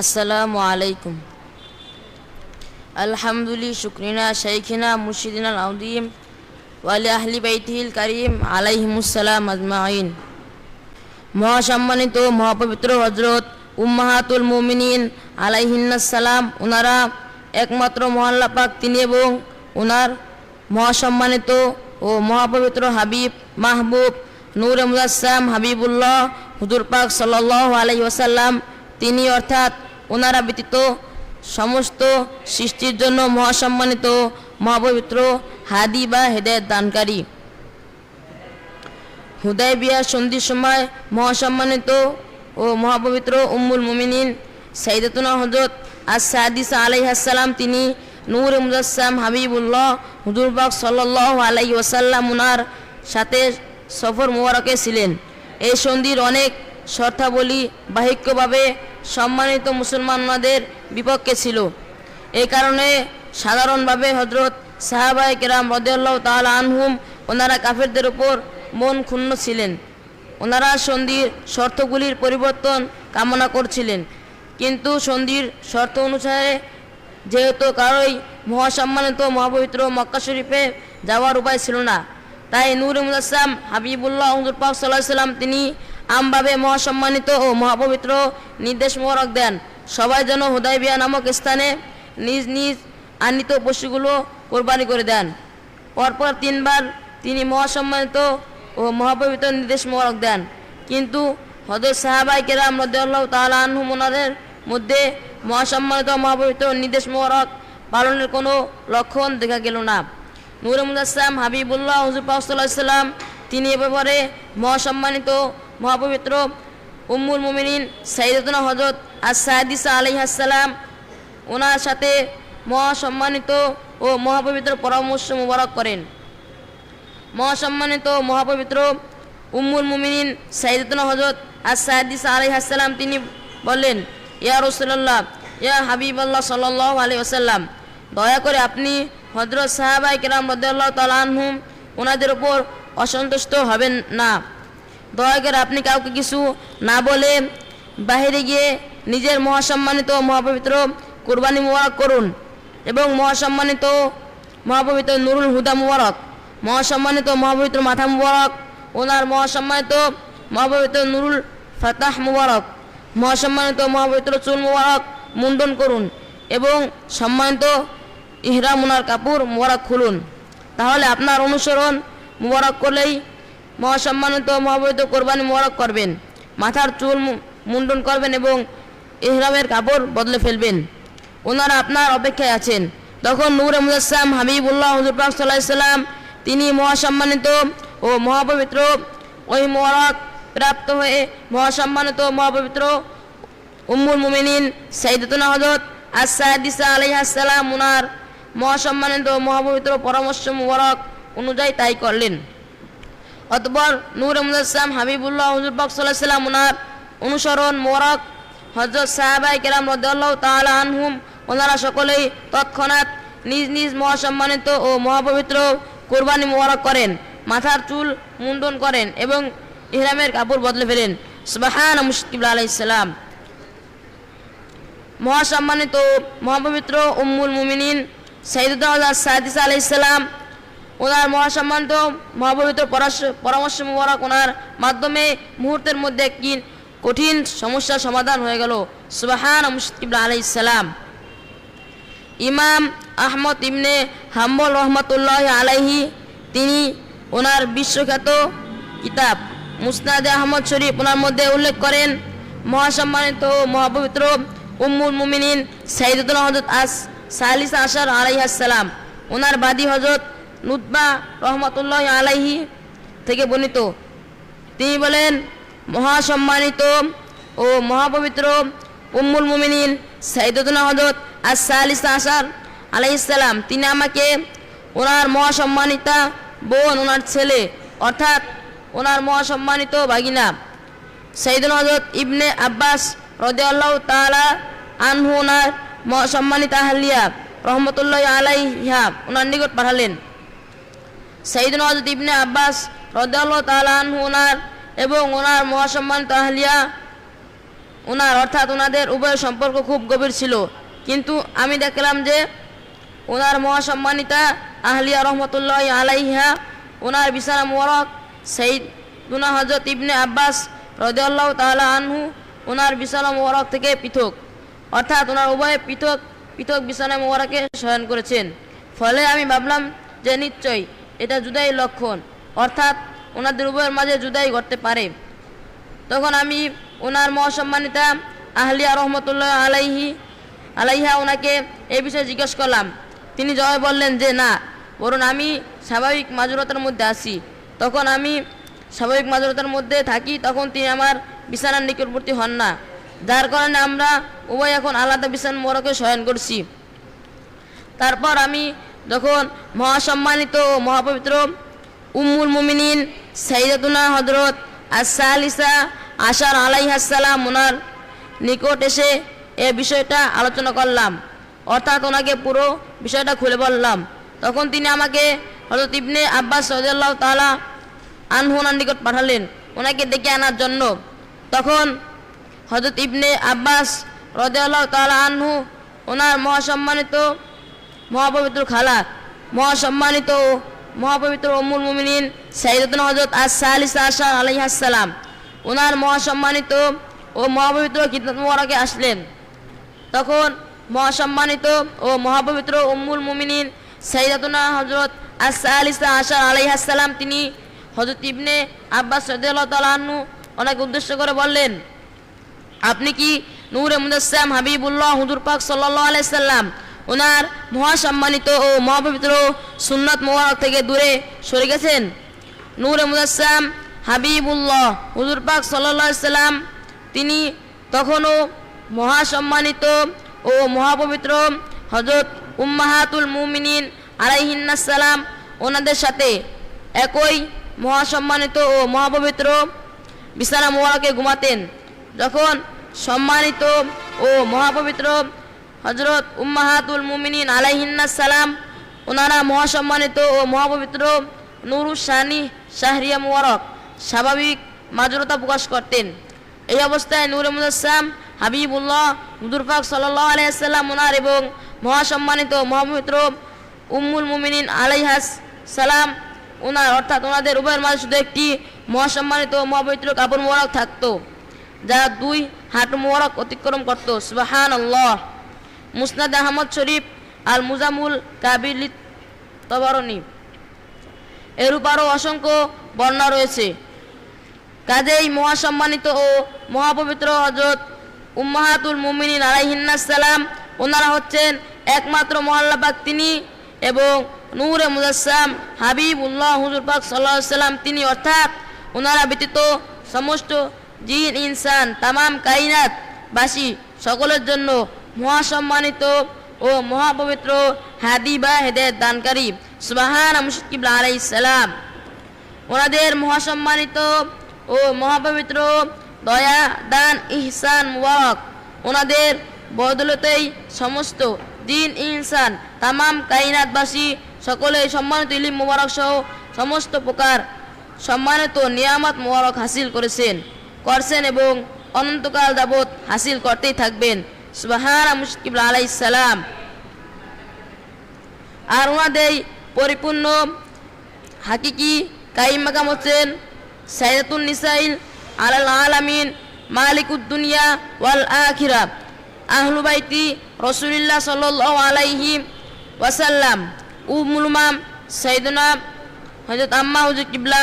আসসালামু আলাইকুম। আলহামদুলিল্লাহ, শুক্রিনা, শাইখিনা, মুর্শিদিন আউদিম ওয়ালি আহলি বাইতিল করিম আলাইহিমুসালাম আজমাইন। মহাসম্মানিত, মহাপবিত্র হজরত উম্মাহাতুল মুমিনিন আলাইহিন্নাসালাম ওনারা একমাত্র মহল্লা পাক, তিনি এবং ওনার মহাসম্মানিত ও মহাপবিত্র হাবিব মাহবুব নূর মুজাসসাম হাবিবুল্লাহ হুজুর পাক সাল্লাহ আলাই ওসাল্লাম তিনি অর্থাৎ ওনারা ব্যতীত সমস্ত সৃষ্টির জন্য মহাসম্মানিত, মহাপবিত্র, হাদি বা হেদায়ত দানকারী। হুদায় বিয়ার সন্ধির সময় মহাসম্মানিত ও মহাপবিত্র উম্মুল মুমিনিন সাইদাতুনা হজরত সাদিস আলাইহাসাল্লাম তিনি নূর মুজাসসাম হাবিবুল্লাহ হুজুরবাগ সাল্লাহ আলাই ওসাল্লাম উনার সাথে সফর মোবারকে ছিলেন। এই সন্ধির অনেক শর্তাবলী বাহিক্যভাবে সম্মানিত মুসলমানদের বিপক্ষে ছিল। এই কারণে সাধারণভাবে হজরত সাহাবাই কেরাম রদেল্লাহ তাল আনহুম ওনারা কাফেরদের উপর মন ক্ষুণ্ণ ছিলেন। ওনারা সন্ধির শর্তগুলির পরিবর্তন কামনা করছিলেন। কিন্তু সন্ধির শর্ত অনুসারে যেহেতু কারোই মহাসম্মানিত মহাপবিত্র মক্কা শরীফে যাওয়ার উপায় ছিল না, তাই নূর মুজাসসাম হাবিবুল্লাহ হুজুর পাক সাল্লাহ সাল্লাম তিনি আমভাবে মহাসম্মানিত ও মহাপবিত্র নির্দেশ মোহরক দেন। সবাই যেন হুদাইবিয়া নামক স্থানে নিজ নিজ আনিত পশুগুলো কোরবানি করে দেন। পরপর তিনবার তিনি মহাসম্মানিত ও মহাপবিত্র নির্দেশ মোহরক দেন। কিন্তু হজরত সাহাবাই কেরাম রদ্দাল্লাহ তাল আনহুম ওনাদের মধ্যে মহাসম্মানিত মহাপবিত্র নির্দেশ মোহরক পালনের কোনো লক্ষণ দেখা গেল না। নূর মুজাসসাম হাবিবুল্লাহ হুজুর পাকসাল্লাম তিনি এ ব্যাপারে মহাসম্মানিত মহাপবিত্র উম্মুল মুমিনিন সাইদুনা হজরত আর সাহাদিসা আলহাসাল্লাম ওনার সাথে মহাসম্মানিত ও মহাপবিত্র পরামর্শ মুবারক করেন। মহাসম্মানিত মহাপবিত্র উম্মুল মুমিনিন সাইদুনা হজরত আর সাহাদিসা আলহাসাল্লাম তিনি বললেন, ইয়া রসুল্লাহ ইয়া হাবিব আল্লাহ সাল্লাহ আলি আসাল্লাম দয়া করে আপনি হজরত সাহাবাই কেরাম রদাল্লাহ তালানহুম ওনাদের উপর অসন্তুষ্ট হবেন না। দয়া করে আপনি কাউকে কিছু না বলে বাহিরে গিয়ে নিজের মহাসম্মানিত মহাপবিত্র কোরবানি মুবারক করুন এবং মহাসম্মানিত মহাপবিত্র নুরুল হুদা মুবারক, মহাসম্মানিত মহাপবিত্র মাথা মুবারক, ওনার মহাসম্মানিত মহাপবিত্র নুরুল ফাতাহ মুবারক, মহাসম্মানিত মহাপবিত্র চুল মুবারক মুন্ডন করুন এবং সম্মানিত ইহরাম ওনার কাপড় মুবারক খুলুন। তাহলে আপনার অনুসরণ মুবারক করলেই মহাসম্মানিত মহাপবিত্র কোরবানি মুবারক করবেন, মাথার চুল মুন্ডন করবেন এবং ইহরামের কাপড় বদলে ফেলবেন। ওনারা আপনার অপেক্ষায় আছেন। তখন নূর মুজাসসাম হাবিবুল্লাহ হুজুর পাক সাল্লাম তিনি মহাসম্মানিত ও মহাপবিত্র ওই মোবারক প্রাপ্ত হয়ে মহাসম্মানিত মহাপবিত্র উম্মুল মুমিনিন সাইদাতুনা হজরত আসাদিসা আলাইহাসাল্লাম উনার মহাসম্মানিত মহাপবিত্র পরামর্শ মুবারক অনুযায়ী তাই করলেন। অতপর নূর মুজাসসাম হাবিবুল্লাহ হুজুর পাক সাল্লাহ উনার অনুসরণ মোবারক হজরত সাহাবাই কেরাম রদাল্লাহ তাআলা আনহুম। ওনারা সকলেই তৎক্ষণাৎ নিজ নিজ মহাসম্মানিত ও মহাপবিত্র কোরবানি মোবারক করেন, মাথার চুল মুন্ডন করেন এবং ইহরামের কাপড় বদলে ফেলেন। সুবাহান মুশকিবুল আলাইসাল্লাম মহাসম্মানিত মহাপবিত্র উম্মুল মুমিনিন সাইদুদ্দাহ সাদিস আলাইসাল্লাম ওনার মহাসম্মানিত পরাশ- পরামর্শ মুবারক ওনার মাধ্যমে মুহূর্তের মধ্যে একটি কঠিন সমস্যার সমাধান হয়ে গেল। সুবাহান মুশকিবুল আলাইসাল্লাম ইমাম আহমদ ইবনে হাম্বল রহমতুল্লাহ আলাইহি, তিনি ওনার বিশ্বখ্যাত কিতাব মুসনাদে আহমদ শরীফ ওনার মধ্যে উল্লেখ করেন। মহাসম্মানিত মহাপবিত্র উম্মুল মুমিনিন সাইদুল হজরত আস, সালিস আশার আলাইহাসাল্লাম ওনার বাদী হজরত নুতবা রহমতুল্লাহ আলাইহি থেকে বর্ণিত। তিনি বলেন, মহাসম্মানিত ও মহাপবিত্র উম্মুল মুমিনিন সাইদুদ্দিনা হজরত আর সালিস আসার আলাইসাল্লাম তিনি আমাকে ওনার মহাসম্মানিতা বোন, ওনার ছেলে, অর্থাৎ ওনার মহাসম্মানিত ভাগিনা সাইদুল হজরত ইবনে আব্বাস রদে আল্লাহ তালা আনহু ওনার মহাসম্মানিতা হালিয়া রহমতুল্লাহ আলাইহা ওনার নিকট পাঠালেন। সাইদুল হজরত ইবনে আব্বাস রদাল্লাহ তালান ওনার এবং ওনার মহাসম্মানিত আহলিয়া ওনার অর্থাৎ ওনাদের উভয় সম্পর্ক খুব গভীর ছিল। কিন্তু আমি দেখলাম যে ওনার মহাসম্মানিতা আহলিয়া রহমতুল্লাহ আলাইহা ওনার বিছানা মোবারক সঈদ দুনা হজরত ইবনে আব্বাস রদিয়াল্লাহ তাআলা আনহু ওনার বিছানা মোবারক থেকে পৃথক, অর্থাৎ ওনার উভয়ে পৃথক পৃথক বিছানা মোবারকে শয়ন করেছেন। ফলে আমি ভাবলাম যে নিশ্চয়ই এটা জুদাই লক্ষণ। অর্থাৎ ওনাদের উভয়ের মাঝে জুদাই ঘটতে পারে। তখন আমি ওনার মহাসম্মানিতা আহলিয়া রহমতুল্লাহ আলাইহি, আলাইহা ওনাকে এ বিষয়ে জিজ্ঞেস করলাম। তিনি জবাবে বললেন যে, না, বরং আমি স্বাভাবিক মাজুরতার মধ্যে আসি তখন আমি স্বাভাবিক মাজুরতার মধ্যে থাকি, তখন তিনি আমার বিছানার নিকটবর্তী হন না। যার কারণে আমরা উভয় এখন আলাদা বিছান মোরকে শয়ন করছি। তারপর আমি যখন মহাসম্মানিত মহাপবিত্র উম্মুল মুমিনিন সাইদাতুনা হজরত আসালিসা আশার আলাইহাসালাম ওনার নিকট এসে এ বিষয়টা আলোচনা করলাম। অর্থাৎ ওনাকে পুরো বিষয়টা খুলে বললাম। তখন তিনি আমাকে হজরত ইবনে আব্বাস সজাল্লাহ তালা আনহু ওনার নিকট পাঠালেন, ওনাকে ডেকে আনার জন্য। তখন হজরত ইবনে আব্বাস রদেআল্লাহ তালা আনহু ওনার মহাসম্মানিত মহাপবিত্র খালা, মহাসম্মানিত মহাপবিত্র অমুল মুমিনিন সাইদুদ্দিন হজরত আসালিস আশা আলাইহাসালাম ওনার মহাসম্মানিত ও মহাপবিত্র কিতাব আসলেন। তখন মহাসম্মানিত ও মহাপবিত্র উম্মুল মুমিনিন সাইদাতুনা হজরত আসালিসা আশা আলাইহাসালাম তিনি হজরত ইবনে আব্বাস তালাহু ওনাকে উদ্দেশ্য করে বললেন, আপনি কি নূরে মুদাসসাম হাবিবুল্লাহ হুজুর পাক সাল্লাল্লাহু আলাইহি সাল্লাম ওনার মহাসম্মানিত ও মহাপবিত্র সুন্নাত মোবারক থেকে দূরে সরে গেছেন। নূরে মুদাসসাম হাবিবুল্লাহ। হুজুর পাক সাল্লাল্লাহু সাল্লাম তিনি তখনও মহাসম্মানিত ও মহাপবিত্র হজরত উম্মাহাতুল মুমিনিন আলাইহিন্নাসালাম ওনাদের সাথে একই মহাসম্মানিত ও মহাপবিত্র বিছানা মোবারকে ঘুমাতেন। যখন সম্মানিত ও মহাপবিত্র হজরত উম্মাহাতুল মুমিনিন আলাইহিন্না সালাম ওনারা মহাসম্মানিত ও মহাপবিত্র নুরুসানি শাহরিয়া মুবারক স্বাভাবিক মাজরতা প্রকাশ করতেন। এই অবস্থায় নূরে মুজাসসাম হাবিবুল্লাহ হুজুর পাক আলাইসাল্লাম ওনার এবং মহাসম্মানিত মহাপবিত্র উম্মুল মুমিনিন আলাইহাস সালাম ওনার অর্থাৎ ওনাদের উভয়ের মাঝে শুধু একটি মহাসম্মানিত মহাপবিত্র কাপড় মোবারক থাকতো, যারা দুই হাট মোবারক অতিক্রম করত। সুবাহান আল্লাহ মুসনাদ আহমদ শরীফ আল মুজামুল কাবিল তবরণী এরূপ আরও অসংখ্য বর্ণনা রয়েছে। কাজেই মহাসম্মানিত ও মহাপবিত্র হজরত উম্মাহাতুল মুমিনিন আলাইহিন্নাসালাম ওনারা হচ্ছেন একমাত্র মহল্লাপাক তিনি এবং নূরে মুজাসসাম হাবিব উল্লাহ হুজুর পাক সাল্লাহ সাল্লাম তিনি। অর্থাৎ ওনারা ব্যতীত সমস্ত জিন, ইনসান, তামাম কাইনাত বাসী সকলের জন্য মহাসম্মানিত ও মহাপবিত্র হাদি বা হেদায়ত দানকারী সুবাহান মুশকিবুল আলাইহিস সালাম। ওনাদের মহাসম্মানিত ও মহাপবিত্র দয়া, দান, ইহসান, মুবারক ওনাদের বদলতেই সমস্ত দিন, ইনসান, তামাম কাইনাতবাসী সকলে সম্মানিত ইলিম মুবারক সহ সমস্ত প্রকার সম্মানিত নিয়ামত মুবারক হাসিল করেছেন, করছেন এবং অনন্তকাল যাবৎ হাসিল করতেই থাকবেন। সুবাহানা মুশকিবুল আলাইহিস সালাম। আর ওনাদের পরিপূর্ণ হাকিকি কাইম মাকাম হচ্ছেন সাইদাতুন নিসাইল আলাল আলামিন মালিকুদ দুনিয়া ওয়াল আখিরা। আহলু বাইতি রসুলিল্লাহ সাল্লাল্লাহু আলাইহি ওয়াসাল্লাম। উমুল মাম সাইদুনা হযরত আম্মা হুজুর কিবলা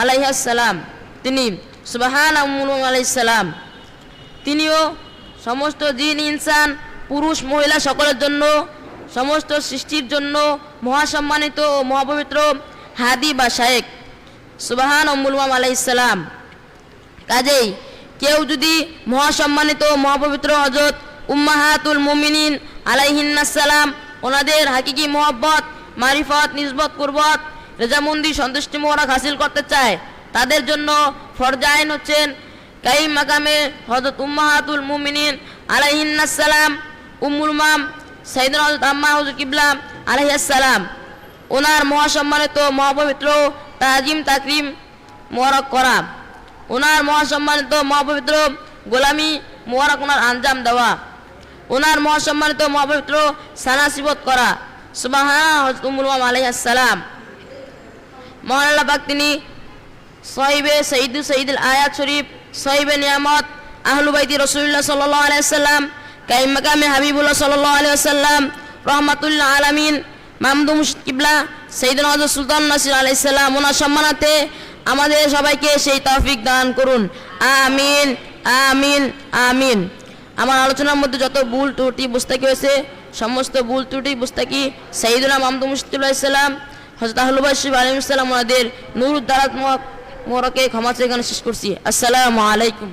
আলাইহিস সালাম। তিনি সুবাহান উমুল আলাইহিস সালাম। তিনিও সমস্ত জিন, ইনসান, পুরুষ, মহিলা সকলের জন্য, সমস্ত সৃষ্টির জন্য মহাসম্মানিত ও মহাপবিত্র হাদি বা শায়েক সুবাহান অম্বুলমাম আলাইসালাম কাজেই কেউ যদি মহাসম্মানিত মহাপবিত্র হজরত উম্মাহাতুল মুমিনিন আলাইহিন্নাসালাম ওনাদের হাকিকি মোহব্বত, মারিফত, নিজবত, কুরবত, রেজামন্দি, সন্তুষ্টি হাসিল করতে চায়, তাদের জন্য ফরজাইন হচ্ছেন কাইম মাকামে হজরত উম্মাহাতুল মুমিনিন আলাইহিন্নাসালাম উম্মুল মাম সাইদুল হজরত আম্মা হজরত কিবলা আলাইহাসালাম ওনার মহাসম্মানিত, মহাপবিত্র তাজিম, তাকরিম, মোবারক করা। ওনার মহাসম্মানিত, মহাপবিত্র গোলামি, মোবারক ওনার আঞ্জাম দেওয়া। ওনার মহাসম্মানিত, মহাপবিত্র সানাসিবত করা। সুবাহ হজরত উম্মুল উমুল আলাইহাসালাম মহান আল্লাহ পাক তিনি সহিবে সঈদু সঈদুল আয়াত শরীফ সহিবে নিয়ামত আহলু বাইতি রসুল্লাহ সাল্লাহ আলাইসাল্লাম কাইম মাকামে হাবিবুল্লাহ সাল্লাহ আলাইসাল্লাম রহমাতুল্লাহ আলামিন মামদু মুশকিবলা সঈদুল হজরত সুলতান নাসির আলাইসাল্লাম ওনার সম্মানাতে আমাদের সবাইকে সেই তৌফিক দান করুন। আমিন আমিন আমিন। আমার আলোচনার মধ্যে যত ভুল ত্রুটি বুঝতে হয়েছে সমস্ত ভুল ত্রুটি বুঝতে কি সঈদুল্লাহ মামদু মুশকিবুল্লাহ ইসলাম হজরত আহলুবাই শিব আলিম ইসলাম ওনাদের নূর দ্বারা মোরকে ক্ষমা চেয়ে শেষ করছি। আসসালামু আলাইকুম।